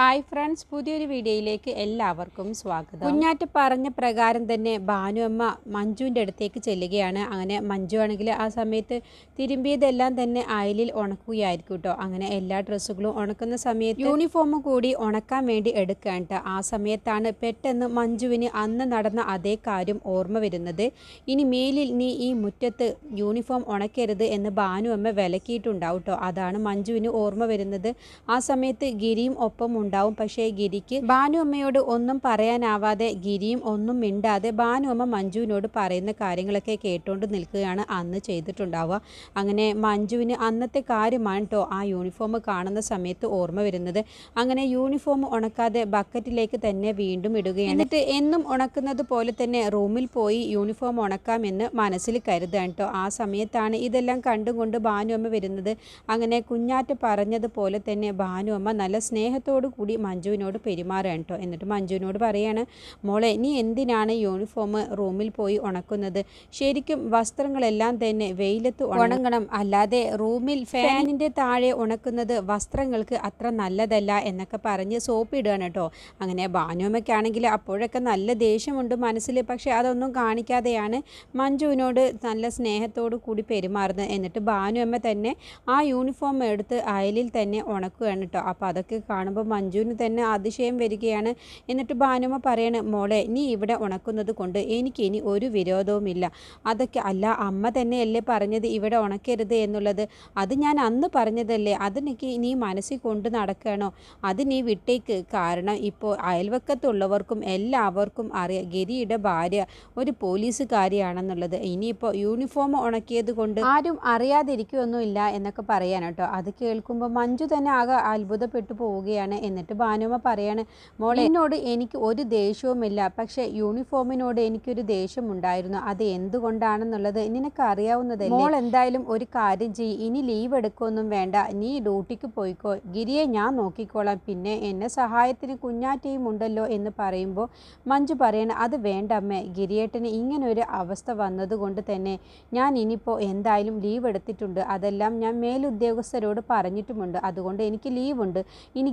Hi friends പുതിയൊരു വീഡിയോയിലേക്ക് എല്ലാവർക്കും സ്വാഗതം. കുഞ്ഞാറ്റ് പറഞ്ഞ പ്രകാരം തന്നെ ഭാനു അമ്മ മഞ്ജുവിന്റെ അടുത്തേക്ക് ചെല്ലുകയാണ്. അങ്ങനെ മഞ്ജു ആണെങ്കിൽ ആ സമയത്ത് തിരുമ്പിയതെല്ലാം തന്നെ അയലിൽ ഉണക്കുകയായിരിക്കും കേട്ടോ. അങ്ങനെ എല്ലാ ഡ്രസ്സുകളും ഉണക്കുന്ന സമയത്ത് യൂണിഫോം കൂടി ഉണക്കാൻ വേണ്ടി എടുക്കുകയാണ് ആ സമയത്താണ് പെട്ടെന്ന് മഞ്ജുവിന് അന്ന് നടന്ന അതേ കാര്യം ഓർമ്മ വരുന്നത്. ഇനി മേലിൽ നീ ഈ മുറ്റത്ത് യൂണിഫോം ഉണക്കരുത് എന്ന് ഭാനു അമ്മ വിലക്കിയിട്ടുണ്ടാവും കേട്ടോ. അതാണ് മഞ്ജുവിന് ഓർമ്മ വരുന്നത്. ആ സമയത്ത് ഗിരിയും ഒപ്പം ഉണ്ടാവും. പക്ഷേ ഗിരിക്ക് ഭാനു അമ്മയോട് ഒന്നും പറയാനാവാതെ ഗിരിയും ഒന്നും മിണ്ടാതെ ഭാനു അമ്മ മഞ്ജുവിനോട് പറയുന്ന കാര്യങ്ങളൊക്കെ കേട്ടുകൊണ്ട് നിൽക്കുകയാണ് അന്ന് ചെയ്തിട്ടുണ്ടാവുക. അങ്ങനെ മഞ്ജുവിന് അന്നത്തെ കാര്യമാണ് കേട്ടോ ആ യൂണിഫോം കാണുന്ന സമയത്ത് ഓർമ്മ വരുന്നത്. അങ്ങനെ യൂണിഫോം ഉണക്കാതെ ബക്കറ്റിലേക്ക് തന്നെ വീണ്ടും ഇടുകയാണ്. എന്നിട്ട് എന്നും ഉണക്കുന്നത് പോലെ തന്നെ റൂമിൽ പോയി യൂണിഫോം ഉണക്കാമെന്ന് മനസ്സിൽ കരുതാണ് കേട്ടോ ആ സമയത്താണ് ഇതെല്ലാം കണ്ടുകൊണ്ട് ഭാനുഅമ്മ വരുന്നത്. അങ്ങനെ കുഞ്ഞാറ്റ പറഞ്ഞതുപോലെ തന്നെ ഭാനുഅമ്മ നല്ല സ്നേഹത്തോടു കൂടി മഞ്ജുവിനോട് പെരുമാറുകയാണ് കേട്ടോ. എന്നിട്ട് മഞ്ജുവിനോട് പറയാണ് മോളെ നീ എന്തിനാണ് യൂണിഫോം റൂമിൽ പോയി ഉണക്കുന്നത്? ശരിക്കും വസ്ത്രങ്ങളെല്ലാം തന്നെ വെയിലത്ത് ഉണങ്ങണം. അല്ലാതെ റൂമിൽ ഫാനിന്റെ താഴെ ഉണക്കുന്നത് വസ്ത്രങ്ങൾക്ക് അത്ര നല്ലതല്ല എന്നൊക്കെ പറഞ്ഞ് സോപ്പ് ഇടുകയാണ് കേട്ടോ. അങ്ങനെ ഭാനുഅമ്മയ്ക്കാണെങ്കിൽ അപ്പോഴൊക്കെ നല്ല ദേഷ്യമുണ്ട് മനസ്സിൽ പക്ഷേ അതൊന്നും കാണിക്കാതെയാണ് മഞ്ജുവിനോട് നല്ല സ്നേഹത്തോടു കൂടി പെരുമാറുന്നത്. എന്നിട്ട് ഭാനുഅമ്മ തന്നെ ആ യൂണിഫോം എടുത്ത് അയലിൽ തന്നെ ഉണക്കുകയാണ് കേട്ടോ. അപ്പോൾ അതൊക്കെ കാണുമ്പോൾ മഞ്ജുവിന് തന്നെ അതിശയം വരികയാണ്. എന്നിട്ട് ഭാനുമ പറയാണ് മോളെ നീ ഇവിടെ ഉണക്കുന്നത് കൊണ്ട് എനിക്ക് ഇനി ഒരു വിരോധവുമില്ല. അതൊക്കെ അല്ല അമ്മ തന്നെയല്ലേ പറഞ്ഞത് ഇവിടെ ഉണക്കരുത് എന്നുള്ളത്. അത് ഞാൻ അന്ന് പറഞ്ഞതല്ലേ. അതിനൊക്കെ നീ മനസ്സിൽ കൊണ്ട് നടക്കണോ? അത് നീ വിട്ടേക്ക്. കാരണം ഇപ്പോൾ അയൽവക്കത്തുള്ളവർക്കും എല്ലാവർക്കും അറിയാം ഗിരിയുടെ ഭാര്യ ഒരു പോലീസുകാരിയാണെന്നുള്ളത്. ഇനിയിപ്പോൾ യൂണിഫോം ഉണക്കിയത് കൊണ്ട് ആരും അറിയാതിരിക്കുമൊന്നുമില്ല എന്നൊക്കെ പറയാൻ അത് കേൾക്കുമ്പോൾ മഞ്ജു തന്നെ ആകെ അത്ഭുതപ്പെട്ടു പോവുകയാണ് എന്നിട്ട് ഭാനുമ പറയാണ് മോളെ എന്നോട് എനിക്ക് ഒരു ദേഷ്യവുമില്ല. പക്ഷെ യൂണിഫോമിനോട് എനിക്കൊരു ദേഷ്യമുണ്ടായിരുന്നു. അത് എന്തുകൊണ്ടാണെന്നുള്ളത് നിനക്ക് അറിയാവുന്നതല്ലേ മോൾ എന്തായാലും ഒരു കാര്യം ചെയ്യ്. ഇനി ലീവ് എടുക്കൊന്നും വേണ്ട. നീ ഡ്യൂട്ടിക്ക് പോയിക്കോ. ഗിരിയെ ഞാൻ നോക്കിക്കോളാം. പിന്നെ എന്നെ സഹായത്തിന് കുഞ്ഞാറ്റയും ഉണ്ടല്ലോ എന്ന് പറയുമ്പോൾ മഞ്ജു പറയണ അത് വേണ്ട അമ്മേ. ഗിരിയേട്ടന് ഇങ്ങനെ ഒരു അവസ്ഥ വന്നതുകൊണ്ട് തന്നെ ഞാൻ ഇനിയിപ്പോൾ എന്തായാലും ലീവ് എടുത്തിട്ടുണ്ട്. അതെല്ലാം ഞാൻ മേലുദ്യോഗസ്ഥരോട് പറഞ്ഞിട്ടുമുണ്ട്. അതുകൊണ്ട് എനിക്ക് ലീവ് ഉണ്ട് ഇനി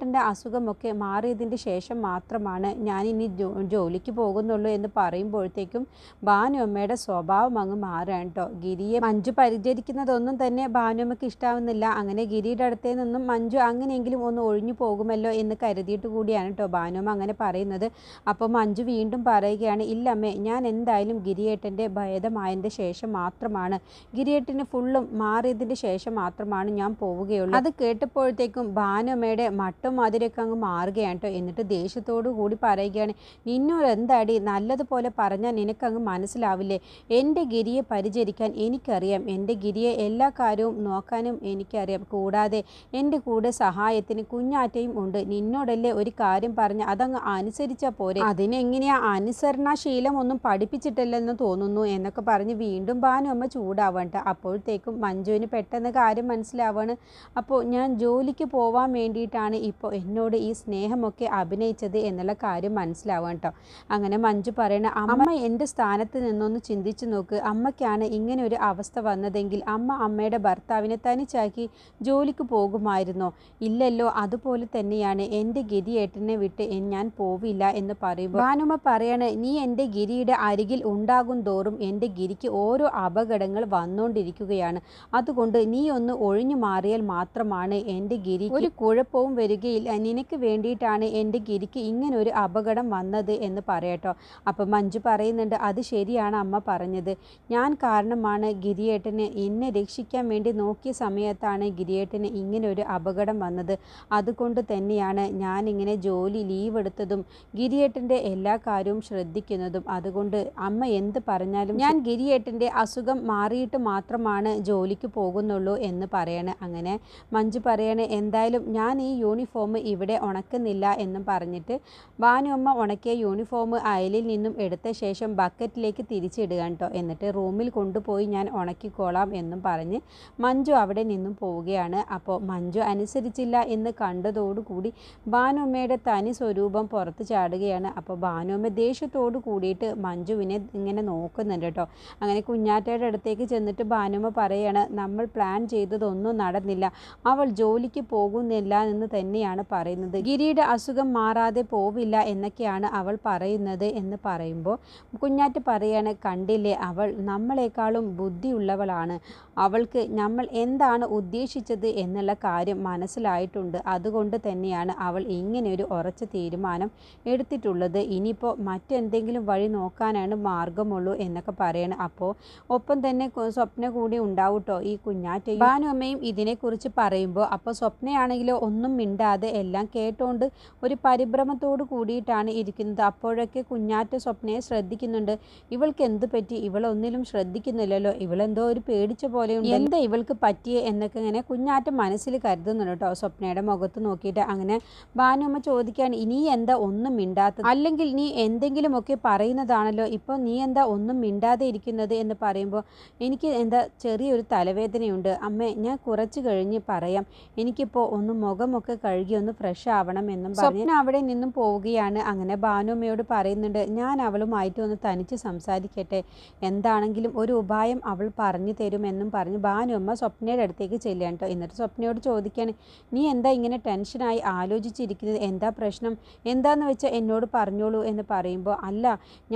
ഗിരിയേട്ടന്റെ അസുഖമൊക്കെ മാറിയതിന്റെ ശേഷം മാത്രമാണ് ജോ ജോലിക്ക് പോകുന്നുള്ളൂ എന്ന് പറയുമ്പോഴത്തേക്കും ഭാനുമ്മയുടെ സ്വഭാവം അങ്ങ് മാറുകയാണ് കേട്ടോ. ഗിരിയെ മഞ്ജു പരിചരിക്കുന്നതൊന്നും തന്നെ ഭാനുഅമ്മയ്ക്ക് ഇഷ്ടാവുന്നില്ല. അങ്ങനെ ഗിരിയുടെ അടുത്തേ നിന്നും മഞ്ജു അങ്ങനെയെങ്കിലും ഒന്ന് ഒഴിഞ്ഞു പോകുമല്ലോ എന്ന് കരുതിയിട്ട് കൂടിയാണ് കേട്ടോ ഭാനുമ്മ അങ്ങനെ പറയുന്നത്. അപ്പോൾ മഞ്ജു വീണ്ടും പറയുകയാണ് ഇല്ലമ്മേ ഞാൻ എന്തായാലും ഗിരിയേട്ടന്റെ ഭേദമായതിന്റെ ശേഷം മാത്രമാണ്. ഗിരിയേട്ടന് ഫുള്ളും മാറിയതിന്റെ ശേഷം മാത്രമാണ് ഞാൻ പോവുകയുള്ളൂ. അത് കേട്ടപ്പോഴത്തേക്കും ഭാനുമ്മയുടെ മട്ടും മധുരമൊക്കെ അങ്ങ് മാറുകയാണ് കേട്ടോ. എന്നിട്ട് ദേഷ്യത്തോടു കൂടി പറയുകയാണ് നിന്നോട് എന്താടി നല്ലതുപോലെ പറഞ്ഞാൽ നിനക്കങ്ങ് മനസ്സിലാവില്ലേ? എന്റെ ഗിരിയെ പരിചരിക്കാൻ എനിക്കറിയാം. എന്റെ ഗിരിയെ എല്ലാ കാര്യവും നോക്കാനും എനിക്കറിയാം. കൂടാതെ എന്റെ കൂടെ സഹായത്തിന് കുഞ്ഞാറ്റയും ഉണ്ട്. നിന്നോടല്ലേ ഒരു കാര്യം പറഞ്ഞ് അതങ്ങ് അനുസരിച്ചാൽ പോരെ? അതിനെങ്ങനെയാ അനുസരണാശീലം ഒന്നും പഠിപ്പിച്ചിട്ടില്ലെന്ന് തോന്നുന്നു? എന്നൊക്കെ പറഞ്ഞ് വീണ്ടും ബാനുമ്മ ചൂടാവണ്ട അപ്പോഴത്തേക്കും മഞ്ജുവിന് പെട്ടെന്ന് കാര്യം മനസ്സിലാവാണ്. അപ്പോൾ ഞാൻ ജോലിക്ക് പോവാൻ വേണ്ടിയിട്ടാണ് ഇപ്പോൾ എന്നോട് ഈ സ്നേഹമൊക്കെ അഭിനയിച്ചത് എന്നുള്ള കാര്യം മനസ്സിലാവും കേട്ടോ അങ്ങനെ മഞ്ജു പറയണ അമ്മ എന്റെ സ്ഥാനത്ത് നിന്നൊന്ന് ചിന്തിച്ചു നോക്ക്. അമ്മയ്ക്കാണ് ഇങ്ങനെ ഒരു അവസ്ഥ വന്നതെങ്കിൽ അമ്മ അമ്മയുടെ ഭർത്താവിനെ തനിച്ചാക്കി ജോലിക്ക് പോകുമായിരുന്നോ? ഇല്ലല്ലോ അതുപോലെ തന്നെയാണ് എന്റെ ഗിരിയേട്ടനെ വിട്ട് ഞാൻ പോവില്ല എന്ന് പറയുമ്പോൾ ഭാനുമ പറയണ നീ എന്റെ ഗിരിയുടെ അരികിൽ ഉണ്ടാകും തോറും എന്റെ ഗിരിക്ക് ഓരോ അപകടങ്ങൾ വന്നുകൊണ്ടിരിക്കുകയാണ് അതുകൊണ്ട് നീ ഒന്ന് ഒഴിഞ്ഞു മാറിയാൽ മാത്രമാണ് എന്റെ ഗിരി ഒരു കുഴപ്പവും വരികയില്ല നിനക്ക് വേണ്ടിയിട്ടാണ് എന്റെ ഗിരിക്ക് ഇങ്ങനെ ഒരു അപകടം വന്നത് എന്ന് പറയട്ടോ അപ്പം മഞ്ജു പറയുന്നുണ്ട് അത് ശരിയാണ് അമ്മ പറഞ്ഞത്. ഞാൻ കാരണമാണ് ഗിരിയേട്ടന് എന്നെ രക്ഷിക്കാൻ വേണ്ടി നോക്കിയ സമയത്താണ് ഗിരിയേട്ടന് ഇങ്ങനെ ഒരു അപകടം വന്നത്. അതുകൊണ്ട് തന്നെയാണ് ഞാനിങ്ങനെ ജോലി ലീവ് എടുത്തതും ഗിരിയേട്ടന്റെ എല്ലാ കാര്യവും ശ്രദ്ധിക്കുന്നതും. അതുകൊണ്ട് അമ്മ എന്ത് പറഞ്ഞാലും ഞാൻ ഗിരിയേട്ടന്റെ അസുഖം മാറിയിട്ട് മാത്രമാണ് ജോലിക്ക് പോകുന്നുള്ളൂ എന്ന് പറയണേ. അങ്ങനെ മഞ്ജു പറയണേ എന്തായാലും ഞാൻ ഈ യൂണിഫോം ഇവിടെ ഉണക്കുന്നില്ല എന്നും പറഞ്ഞിട്ട് ഭാനുഅമ്മ ഉണക്കിയ യൂണിഫോം അയലിൽ നിന്നും എടുത്ത ശേഷം ബക്കറ്റിലേക്ക് തിരിച്ചിടുക കേട്ടോ. എന്നിട്ട് റൂമിൽ കൊണ്ടുപോയി ഞാൻ ഉണക്കിക്കോളാം എന്നും പറഞ്ഞ് മഞ്ജു അവിടെ നിന്നും പോവുകയാണ്. അപ്പോൾ മഞ്ജു അനുസരിച്ചില്ല എന്ന് കണ്ടതോടുകൂടി ഭാനുമ്മയുടെ തനി സ്വരൂപം പുറത്ത് ചാടുകയാണ്. അപ്പോൾ ഭാനുമ്മ ദേഷ്യത്തോട് കൂടിയിട്ട് മഞ്ജുവിനെ ഇങ്ങനെ നോക്കുന്നുണ്ട് കേട്ടോ. അങ്ങനെ കുഞ്ഞാറ്റയുടെ അടുത്തേക്ക് ചെന്നിട്ട് ഭാനുമ്മ പറയാണ് നമ്മൾ പ്ലാൻ ചെയ്തതൊന്നും നടന്നില്ല. അവൾ ജോലിക്ക് പോകുന്നില്ല എന്ന് തന്നെ തന്നെയാണ് പറയുന്നത്. ഗിരിയുടെ അസുഖം മാറാതെ പോവില്ല എന്നൊക്കെയാണ് അവൾ പറയുന്നത് എന്ന് പറയുമ്പോൾ കുഞ്ഞാറ്റ് പറയാണ് കണ്ടില്ലേ അവൾ നമ്മളെക്കാളും ബുദ്ധിയുള്ളവളാണ്. അവൾക്ക് നമ്മൾ എന്താണ് ഉദ്ദേശിച്ചത് എന്നുള്ള കാര്യം മനസ്സിലായിട്ടുണ്ട്. അതുകൊണ്ട് തന്നെയാണ് അവൾ ഇങ്ങനെ ഒരു ഉറച്ച തീരുമാനം എടുത്തിട്ടുള്ളത്. ഇനിയിപ്പോൾ മറ്റെന്തെങ്കിലും വഴി നോക്കാനാണ് മാർഗമുള്ളൂ എന്നൊക്കെ പറയണം. അപ്പോൾ ഒപ്പം തന്നെ സ്വപ്ന കൂടി ഉണ്ടാവൂട്ടോ ഈ കുഞ്ഞാറ്റ ഭാനുമ്മയും ഇതിനെക്കുറിച്ച് പറയുമ്പോൾ അപ്പോൾ സ്വപ്നയാണെങ്കിലോ ഒന്നും മിണ്ടാതെ എല്ലാം കേട്ടോണ്ട് ഒരു പരിഭ്രമത്തോട് കൂടിയിട്ടാണ് ഇരിക്കുന്നത്. അപ്പോഴൊക്കെ കുഞ്ഞാറ്റ സ്വപ്നയെ ശ്രദ്ധിക്കുന്നുണ്ട്. ഇവൾക്ക് എന്ത് പറ്റി? ഇവളൊന്നിലും ശ്രദ്ധിക്കുന്നില്ലല്ലോ. ഇവളെന്തോ ഒരു പേടിച്ച പോലെയുണ്ട് എന്താ ഇവൾക്ക് പറ്റിയേ? എന്നൊക്കെ ഇങ്ങനെ കുഞ്ഞാറ്റ മനസ്സിൽ കരുതുന്നുണ്ട് കേട്ടോ. സ്വപ്നയുടെ മുഖത്ത് നോക്കിയിട്ട് അങ്ങനെ ഭാനുമ്മ ചോദിക്കാൻ ഇനി എന്താ ഒന്നും മിണ്ടാത്തത്? അല്ലെങ്കിൽ നീ എന്തെങ്കിലുമൊക്കെ പറയുന്നതാണല്ലോ. ഇപ്പോൾ നീ എന്താ ഒന്നും മിണ്ടാതെ ഇരിക്കുന്നത്? എന്ന് പറയുമ്പോൾ എനിക്ക് എന്താ ചെറിയൊരു തലവേദനയുണ്ട്. അമ്മേ ഞാൻ കുറച്ച് കഴിഞ്ഞ് പറയാം. എനിക്കിപ്പോൾ ഒന്ന് മുഖമൊക്കെ കഴുകി ഒന്ന് ഫ്രഷ് ആവണം എന്നും പറഞ്ഞ് അവിടെ നിന്നും പോവുകയാണ്. അങ്ങനെ ഭാനുമ്മയോട് പറയുന്നുണ്ട് ഞാൻ അവളുമായിട്ട് ഒന്ന് തനിച്ച് സംസാരിക്കട്ടെ. എന്താണെങ്കിലും ഒരു ഉപായം അവൾ പറഞ്ഞു തരുമെന്നും പറഞ്ഞു ഭാനുമ്മ സ്വപ്നയുടെ അടുത്തേക്ക് ചെല്ലുകയാണ് കേട്ടോ എന്നിട്ട് സ്വപ്നയോട് ചോദിക്കുകയാണ് നീ എന്താ ഇങ്ങനെ ടെൻഷനായി ആലോചിച്ചിരിക്കുന്നത്? എന്താ പ്രശ്നം? എന്താന്ന് വെച്ചാൽ എന്നോട് പറഞ്ഞോളൂ എന്ന് പറയുമ്പോൾ അല്ല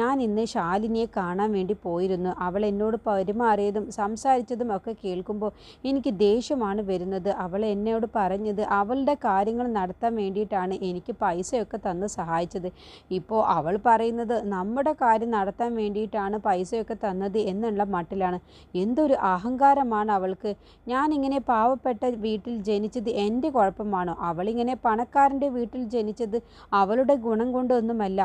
ഞാൻ ഇന്ന് ശാലിനിയെ കാണാൻ വേണ്ടി പോയിരുന്നു. അവൾ എന്നോട് പെരുമാറിയതും സംസാരിച്ചതും ഒക്കെ കേൾക്കുമ്പോൾ എനിക്ക് ദേഷ്യമാണ് വരുന്നത്. അവൾ എന്നോട് പറഞ്ഞത് അവളുടെ കാര്യങ്ങൾ നടത്താൻ വേണ്ടിയിട്ടാണ് എനിക്ക് പൈസയൊക്കെ തന്ന് സഹായിച്ചത്. ഇപ്പോൾ അവൾ പറയുന്നത് നമ്മുടെ കാര്യം നടത്താൻ വേണ്ടിയിട്ടാണ് പൈസയൊക്കെ തന്നത് എന്നുള്ള മട്ടിലാണ്. എന്തൊരു അഹങ്കാരമാണ് അവൾക്ക്. ഞാനിങ്ങനെ പാവപ്പെട്ട വീട്ടിൽ ജനിച്ചത് എന്റെ കുഴപ്പമാണോ? അവളിങ്ങനെ പണക്കാരന്റെ വീട്ടിൽ ജനിച്ചത് അവളുടെ ഗുണം കൊണ്ടൊന്നുമല്ല.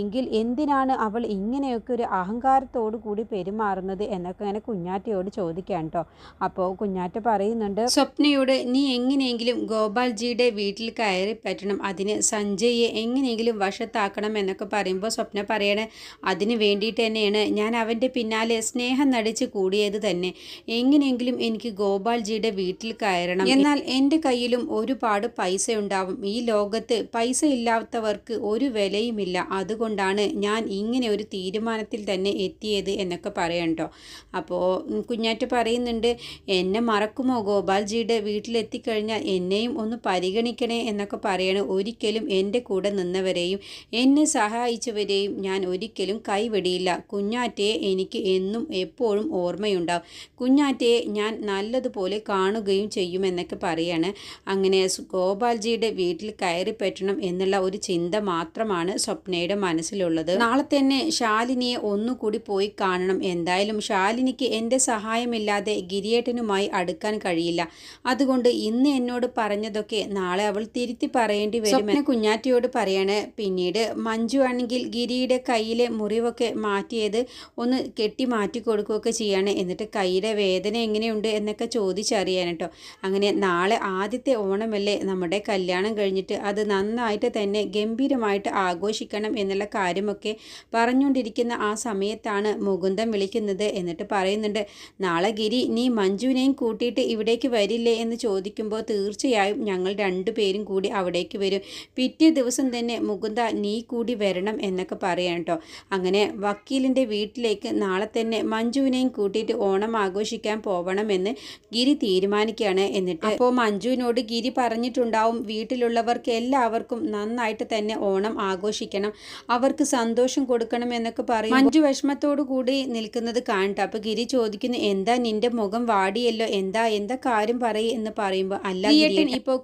എങ്കിൽ എന്തിനാണ് അവൾ ഇങ്ങനെയൊക്കെ ഒരു അഹങ്കാരത്തോടു കൂടി പെരുമാറുന്നത് എന്നൊക്കെ അങ്ങനെ കുഞ്ഞാറ്റയോട് ചോദിക്കാൻ കേട്ടോ. അപ്പോൾ കുഞ്ഞാറ്റ പറയുന്നുണ്ട് സ്വപ്നയോട് നീ എങ്ങനെയെങ്കിലും ഗോപാൽജിയുടെ വീട്ടിൽ കയറി പറ്റണം. അതിന് സഞ്ജയെ എങ്ങനെയെങ്കിലും വശത്താക്കണം എന്നൊക്കെ പറയുമ്പോൾ സ്വപ്ന പറയണേ അതിന് വേണ്ടിയിട്ട് തന്നെയാണ് ഞാൻ അവന്റെ പിന്നാലെ സ്നേഹം നടിച്ച് കൂടിയത് തന്നെ. എങ്ങനെയെങ്കിലും എനിക്ക് ഗോപാൽജിയുടെ വീട്ടിൽ കയറണം. എന്നാൽ എന്റെ കയ്യിലും ഒരുപാട് പൈസ ഉണ്ടാവും ഈ ലോകത്ത് പൈസ ഇല്ലാത്തവർക്ക് ഒരു വിലയുമില്ല. അതുകൊണ്ടാണ് ഞാൻ ഇങ്ങനെ ഒരു തീരുമാനത്തിൽ തന്നെ എത്തിയത് എന്നൊക്കെ പറയണ്ടോ അപ്പോൾ കുഞ്ഞാറ്റ പറയുന്നുണ്ട് എന്നെ മറക്കുമോ ഗോപാൽജിയുടെ വീട്ടിലെത്തിക്കഴിഞ്ഞാൽ എന്നെയും ഒന്ന് പരിഗണിക്കണേ. എന്നൊക്കെ പറയണം. ഒരിക്കലും എന്റെ കൂടെ നിന്നവരെയും എന്നെ സഹായിച്ചവരെയും ഞാൻ ഒരിക്കലും കൈവിടിയില്ല. കുഞ്ഞാറ്റയെ എനിക്ക് എന്നും എപ്പോഴും ഓർമ്മയുണ്ടാവും. കുഞ്ഞാറ്റയെ ഞാൻ നല്ലതുപോലെ കാണുകയും ചെയ്യുമെന്നൊക്കെ പറയാണ്. അങ്ങനെ ഗോപാൽജിയുടെ വീട്ടിൽ കയറി പറ്റണം എന്നുള്ള ഒരു ചിന്ത മാത്രമാണ് സ്വപ്നയുടെ മനസ്സിലുള്ളത്. നാളെ തന്നെ ശാലിനിയെ ഒന്നുകൂടി പോയി കാണണം. എന്തായാലും ശാലിനിക്ക് എന്റെ സഹായമില്ലാതെ ഗിരിയേട്ടനുമായി അടുക്കാൻ കഴിയില്ല. അതുകൊണ്ട് ഇന്ന് എന്നോട് പറഞ്ഞതൊക്കെ നാളെ അവൾ തിരുത്തി പറയേണ്ടി വരും കുഞ്ഞാറ്റിയോട് പറയാണ്. പിന്നീട് മഞ്ജു ആണെങ്കിൽ ഗിരിയുടെ കയ്യിലെ മുറിവൊക്കെ മാറ്റിയത് ഒന്ന് കെട്ടി മാറ്റി കൊടുക്കുകയൊക്കെ ചെയ്യാണ്. എന്നിട്ട് കയ്യിലെ വേദന എങ്ങനെയുണ്ട് എന്നൊക്കെ ചോദിച്ചറിയാൻ കേട്ടോ അങ്ങനെ നാളെ ആദ്യത്തെ ഓണമല്ലേ? നമ്മുടെ കല്യാണം കഴിഞ്ഞിട്ട് അത് നന്നായിട്ട് തന്നെ ഗംഭീരമായിട്ട് ആഘോഷിക്കണം എന്നുള്ള കാര്യമൊക്കെ പറഞ്ഞുകൊണ്ടിരിക്കുന്ന ആ സമയത്താണ് മുകുന്ദം വിളിക്കുന്നത്. എന്നിട്ട് പറയുന്നുണ്ട് നാളെ ഗിരി നീ മഞ്ജുവിനെയും കൂട്ടിയിട്ട് ഇവിടേക്ക് വരില്ലേ? എന്ന് ചോദിക്കുമ്പോൾ തീർച്ചയായും ഞങ്ങൾ രണ്ടുപേരും കൂടി അവിടേക്ക് വരും. പിറ്റേ ദിവസം തന്നെ മുകുന്ദ നീ കൂടി വരണം എന്നൊക്കെ പറയാം കേട്ടോ അങ്ങനെ വക്കീലിന്റെ വീട്ടിലേക്ക് നാളെ തന്നെ മഞ്ജുവിനെയും കൂട്ടിയിട്ട് ഓണം ആഘോഷിക്കാൻ പോകണമെന്ന് ഗിരി തീരുമാനിക്കുകയാണ് എന്നിട്ട്. അപ്പോൾ മഞ്ജുവിനോട് ഗിരി പറഞ്ഞിട്ടുണ്ടാവും വീട്ടിലുള്ളവർക്ക് എല്ലാവർക്കും നന്നായിട്ട് തന്നെ ഓണം ആഘോഷിക്കണം അവർക്ക് സന്തോഷം കൊടുക്കണം എന്നൊക്കെ പറയും മഞ്ജു വിഷമത്തോടു കൂടി നിൽക്കുന്നത് കാണട്ടെ. അപ്പോൾ ഗിരി ചോദിക്കുന്നു എന്താ നിന്റെ മുഖം വാടിയല്ലോ? എന്താ? എന്താ കാര്യം പറയ്? എന്ന് പറയുമ്പോൾ അല്ല ഇപ്പോൾ ഇപ്പോൾ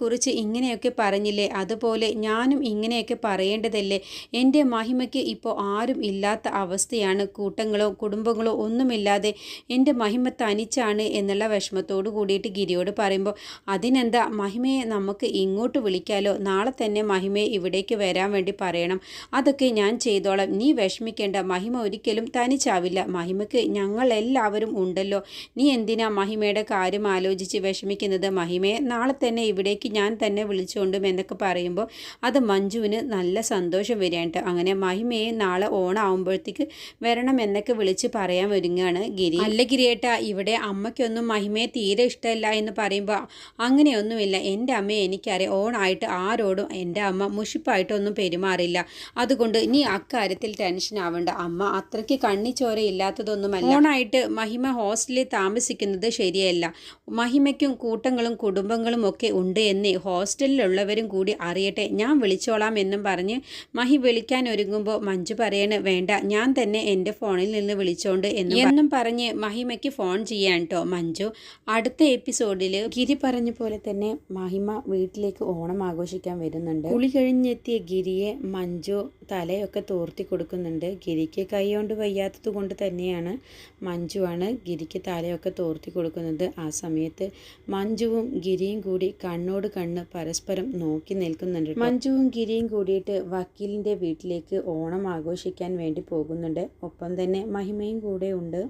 കുടുംബത്തെക്കുറിച്ച് ഇങ്ങനെയൊക്കെ പറഞ്ഞില്ലേ? അതുപോലെ ഞാനും ഇങ്ങനെയൊക്കെ പറയേണ്ടതല്ലേ? എന്റെ മഹിമയ്ക്ക് ഇപ്പോൾ ആരും ഇല്ലാത്ത അവസ്ഥയാണ്. കൂട്ടങ്ങളോ കുടുംബങ്ങളോ ഒന്നുമില്ലാതെ എന്റെ മഹിമ തനിച്ചാണ് എന്നുള്ള വിഷമത്തോട് കൂടിയിട്ട് ഗിരിയോട് പറയുമ്പോൾ അതിനെന്താ? മഹിമയെ നമുക്ക് ഇങ്ങോട്ട് വിളിക്കാലോ? നാളെ തന്നെ മഹിമയെ ഇവിടേക്ക് വരാൻ വേണ്ടി പറയണം. അതൊക്കെ ഞാൻ ചെയ്തോളാം. നീ വിഷമിക്കേണ്ട. മഹിമ ഒരിക്കലും തനിച്ചാവില്ല. മഹിമയ്ക്ക് ഞങ്ങൾ എല്ലാവരും ഉണ്ടല്ലോ. നീ എന്തിനാ മഹിമയുടെ കാര്യം ആലോചിച്ച് വിഷമിക്കുന്നത്? മഹിമയെ നാളെ തന്നെ ഇവിടേക്ക് ഞാൻ തന്നെ വിളിച്ചുകൊണ്ടും എന്നൊക്കെ പറയുമ്പോൾ അത് മഞ്ജുവിന് നല്ല സന്തോഷം വരികയാണ് അങ്ങനെ മഹിമയെ നാളെ ഓണാവുമ്പോഴത്തേക്ക് വരണം എന്നൊക്കെ വിളിച്ച് പറയാൻ ഒരുങ്ങുകയാണ് ഗിരി. അല്ല ഗിരിയേട്ട ഇവിടെ അമ്മയ്ക്കൊന്നും മഹിമയെ തീരെ ഇഷ്ടമല്ല എന്ന് പറയുമ്പോൾ അങ്ങനെയൊന്നുമില്ല. എന്റെ അമ്മയെ എനിക്കറിയാം. ഓണായിട്ട് ആരോടും എന്റെ അമ്മ മുഷിപ്പായിട്ടൊന്നും പെരുമാറില്ല. അതുകൊണ്ട് നീ അക്കാര്യത്തിൽ ടെൻഷൻ ആവേണ്ട. അമ്മ അത്രയ്ക്ക് കണ്ണിച്ചോരയില്ലാത്തതൊന്നുമല്ല ഓണായിട്ട് മഹിമ ഹോസ്റ്റലിൽ താമസിക്കുന്നത് ശരിയല്ല. മഹിമയ്ക്കും കൂട്ടങ്ങളും കുടുംബങ്ങളും ഒക്കെ ഉണ്ട് എന്ന് എന്ന് ഹോസ്റ്റലിലുള്ളവരും കൂടി അറിയട്ടെ. ഞാൻ വിളിച്ചോളാം എന്നും പറഞ്ഞ് മഹി വിളിക്കാൻ ഒരുങ്ങുമ്പോൾ മഞ്ജു പറയണ് വേണ്ട ഞാൻ തന്നെ എന്റെ ഫോണിൽ നിന്ന് വിളിച്ചോണ്ട് എന്ന് എന്നും പറഞ്ഞ് മഹിമയ്ക്ക് ഫോൺ ചെയ്യാൻ കേട്ടോ മഞ്ജു. അടുത്ത എപ്പിസോഡിൽ ഗിരി പറഞ്ഞ പോലെ തന്നെ മഹിമ വീട്ടിലേക്ക് ഓണം ആഘോഷിക്കാൻ വരുന്നുണ്ട്. കുളി കഴിഞ്ഞെത്തിയ ഗിരിയെ മഞ്ജു തലയൊക്കെ തോർത്തി കൊടുക്കുന്നുണ്ട്. ഗിരിക്ക് കൈ കൊണ്ട് വയ്യാത്തത് കൊണ്ട് തന്നെയാണ് മഞ്ജുവാണ് ഗിരിക്ക് തലയൊക്കെ തോർത്തി കൊടുക്കുന്നത്. ആ സമയത്ത് മഞ്ജുവും ഗിരിയും കൂടി കണ്ണോട് കണ്ണ് പരസ്പരം നോക്കി നിൽക്കുന്നുണ്ട് മഞ്ജുവും ഗിരിയും കൂടിയിട്ട് വക്കീലിന്റെ വീട്ടിലേക്ക് ഓണം ആഘോഷിക്കാൻ വേണ്ടി പോകുന്നുണ്ട്. ഒപ്പം തന്നെ മഹിമയും കൂടെ ഉണ്ട്.